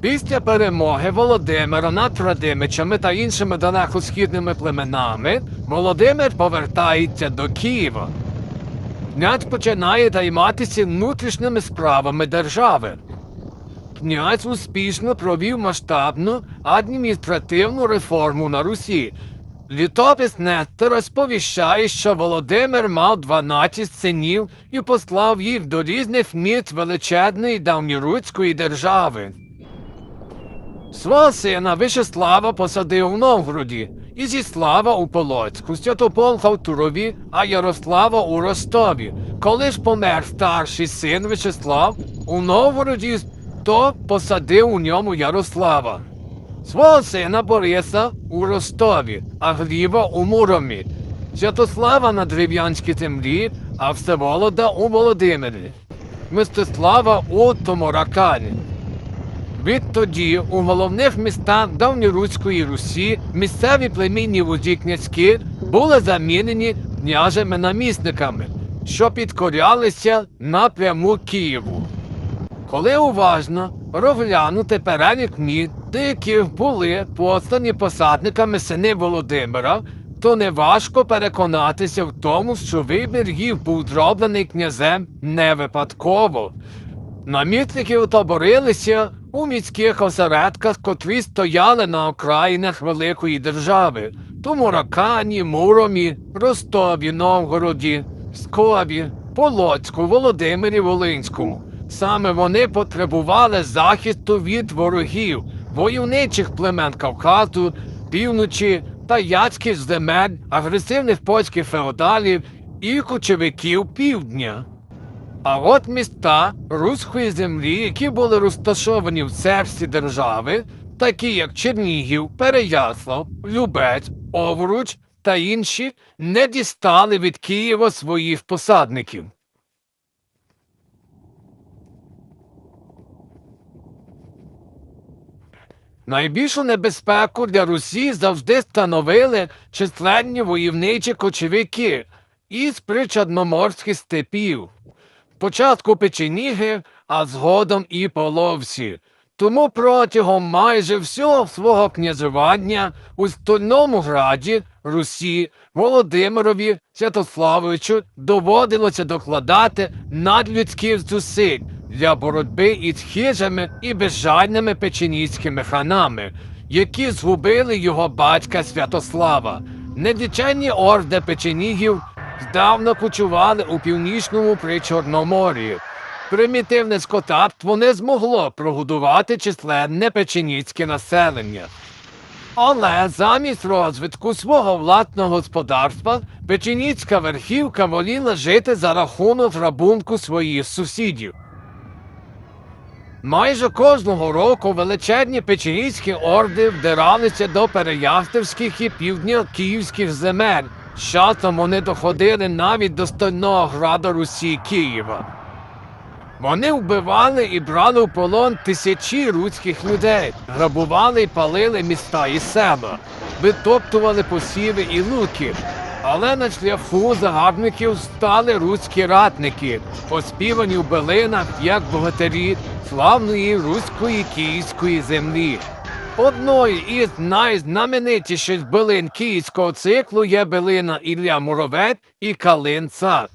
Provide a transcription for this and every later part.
Після перемоги Володимира над Радимичами та іншими далекосхідними племенами Володимир повертається до Києва. Князь починає займатися внутрішніми справами держави. Князь успішно провів масштабну адміністративну реформу на Русі. Літопис Нестора сповіщає, що Володимир мав 12 синів і послав їх до різних міст величезної давньоруської держави. Свого сина Вишеслава посадив у Новгороді, і Зіслава у Полоцьку, Святополка в Турові, а Ярослава у Ростові. Коли ж помер старший син Вишеслав, у Новгороді то посадив у ньому Ярослава. Свого сина Бориса у Ростові, а Гліба у Муромі, Святослава на Древ'янській землі, а Всеволода у Володимирі, Мстислава у Томоракані. Відтоді у головних містах давньоруської Русі місцеві племінні вузі князьки були замінені княжими намісниками, що підкорялися напряму Києву. Коли уважно розглянути перелік міст, до яких були послані посадниками сини Володимира, то неважко переконатися в тому, що вибір їх був зроблений князем не випадково. Намітники отоборилися у міських осередках, котрі стояли на окраїнах великої держави, тому Ракані, Муромі, Ростові, Новгороді, Скові, Полоцьку, Володимирі Волинському. Саме вони потребували захисту від ворогів, войовничих племен Кавказу, півночі та яцьких земель, агресивних польських феодалів і кочовиків півдня. А от міста руської землі, які були розташовані в серці держави, такі як Чернігів, Переяслав, Любець, Овруч та інші, не дістали від Києва своїх посадників. Найбільшу небезпеку для Русі завжди становили численні войовничі кочовики із причадноморських степів. Спочатку печеніги, а згодом і половці. Тому протягом майже всього свого княжування у стольному граді Русі Володимирові Святославовичу доводилося докладати надлюдських зусиль для боротьби із хижими і безжальними печеніцькими ханами, які згубили його батька Святослава. Недичайні орди печенігів здавна почували у північному причорномор'ї. Примітивне скотарство не змогло прогодувати численне печеніцьке населення. Але замість розвитку свого власного господарства печеніцька верхівка воліла жити за рахунок грабунку своїх сусідів. Майже кожного року величезні печеніцькі орди вдиралися до переяславських і півдньокиївських земель. Часом вони доходили навіть до стольного града Русі Києва. Вони вбивали і брали в полон тисячі руських людей, грабували і палили міста і села, витоптували посіви і луки. Але на шляху загарбників стали руські ратники, поспівані в билинах як богатирі славної руської київської землі. Одною із найзнаменитіших билин київського циклу є билина Ілля Муровець і Калин Цар.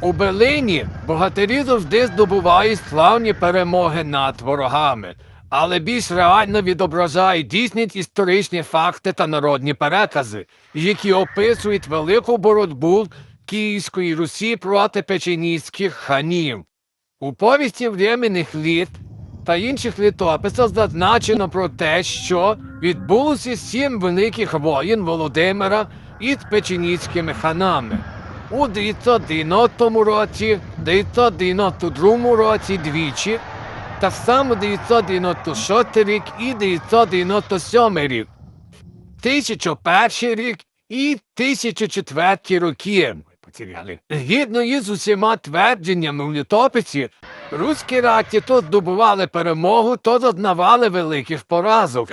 У Белині богатирі завжди здобувають славні перемоги над ворогами, але більш реально відображають дійсність історичні факти та народні перекази, які описують велику боротьбу Київської Русі проти печеніських ханів. У повісті временних літ та інших літописах зазначено про те, що відбулося сім великих воїн Володимира із печеніцькими ханами. У 990 році, 992 році двічі, так само 996 рік і 997 рік, 1001 рік і 1004 роки. Згідно із усіма твердженнями в літописі, руські раті то здобували перемогу, то зазнавали великих поразок.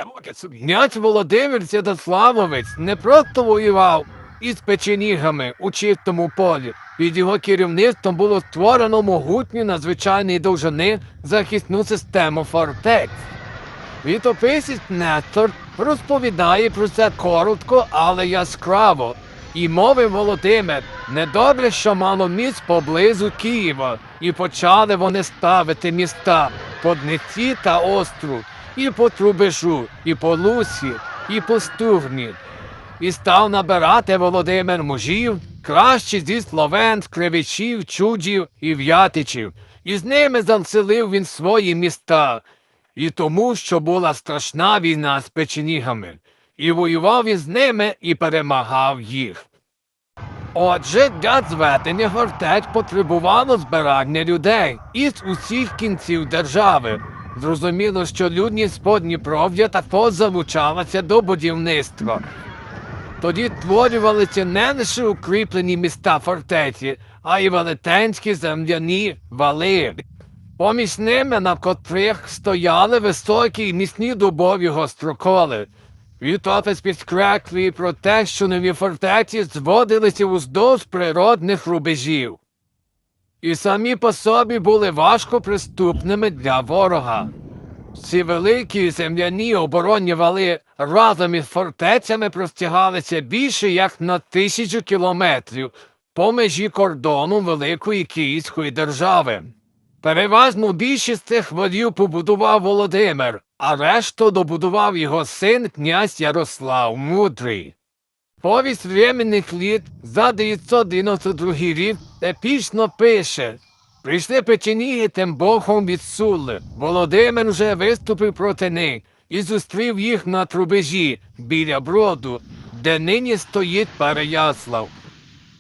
Князь Володимир Святославович не просто воював із печенігами у чистому полі. Під його керівництвом було створено могутню надзвичайної довжини захисну систему фортець. Літописець Нестор розповідає про це коротко, але яскраво. І мовив Володимир, недобре, що мало місць поблизу Києва, і почали вони ставити міста по Дниці та Остру, і по Трубежу, і по Лусі, і по Стугні. І став набирати Володимир мужів, краще зі словен, кривичів, чудів і в'ятичів, і з ними заселив він свої міста, і тому, що була страшна війна з печенігами, і воював із ними і перемагав їх. Отже, для зведення фортець потребувало збирання людей із усіх кінців держави. Зрозуміло, що людність Подніпров'я також залучалася до будівництва. Тоді створювалися не лише укріплені міста фортеці, а й велетенські земляні вали. Поміж ними, на котрих стояли високі й міцні дубові гостроколи. Літопис підкреслює про те, що нові фортеці зводилися уздовж природних рубежів. І самі по собі були важко приступними для ворога. Ці великі земляні оборонні вали разом із фортецями простягалися більше як на тисячу кілометрів по межі кордону Великої Київської держави. Переважну більшість цих валів побудував Володимир, а решту добудував його син князь Ярослав Мудрий. Повість временних літ за 992 рік епічно пише. Прийшли печеніги тим богом від Сули. Володимир вже виступив проти них і зустрів їх на трубежі біля броду, де нині стоїть Переяслав.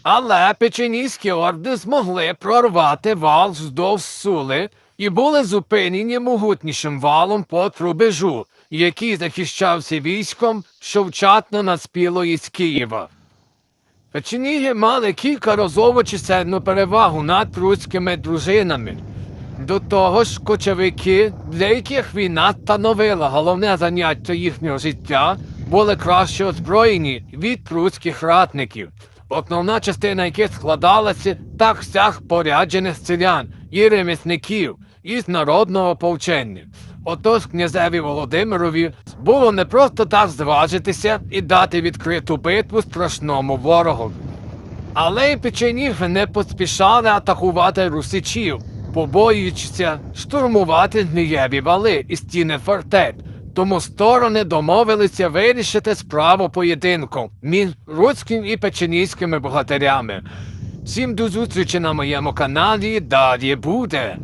Але печеніські орди змогли прорвати вал вздовж сули і були зупинені могутнішим валом по трубежу, який захищався військом, що вчатно наспіло із Києва. Печеніги мали кількаразову чисельну перевагу над руськими дружинами. До того ж, кочовики, для яких війна становила головне заняття їхнього життя, були краще озброєні від руських ратників, основна частина яких складалася так всяк поряджених селян і ремісників із народного повчення. Отож князеві Володимирові було не просто так зважитися і дати відкриту битву страшному ворогу. Але й печеніги не поспішали атакувати русичів, побоюючися штурмувати змієві вали і стіни фортець. Тому сторони домовилися вирішити справу поєдинку між руським і печенійськими богатирями. Всім до зустрічі на моєму каналі далі буде.